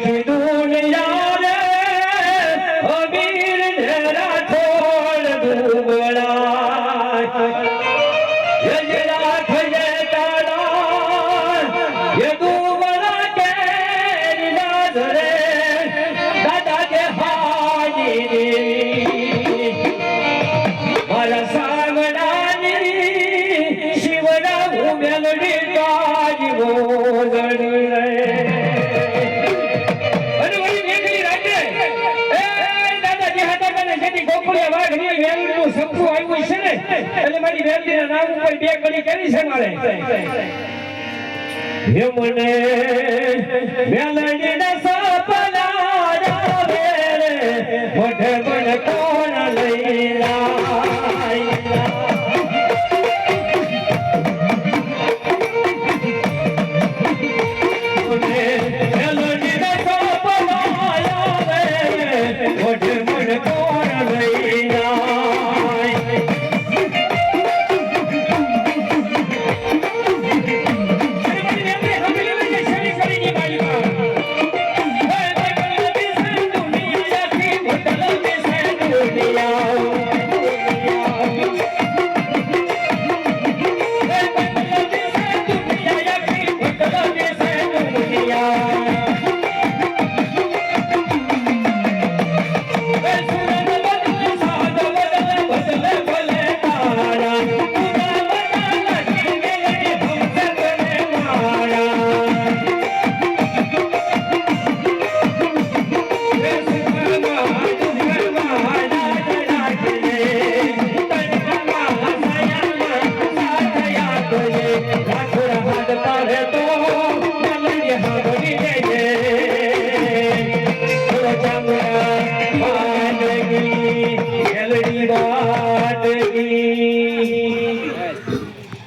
મારી આખી દુનિયા રે અમીર ને રાઠોડ દુબળા એ જે રાખજે તારા દુબળા કેરી ના ધરે સાવડાની શિવડા હું મેલડી બોલડી ઉપડે વાઘની વેલી નું સપનું આવ્યું છે ને, એટલે મારી વેલી ના નામ ઉપર બે ગણી કરી છે મારે. હે મને વેલડી ના સપના રે મને મને કોણ લઈ बाटगी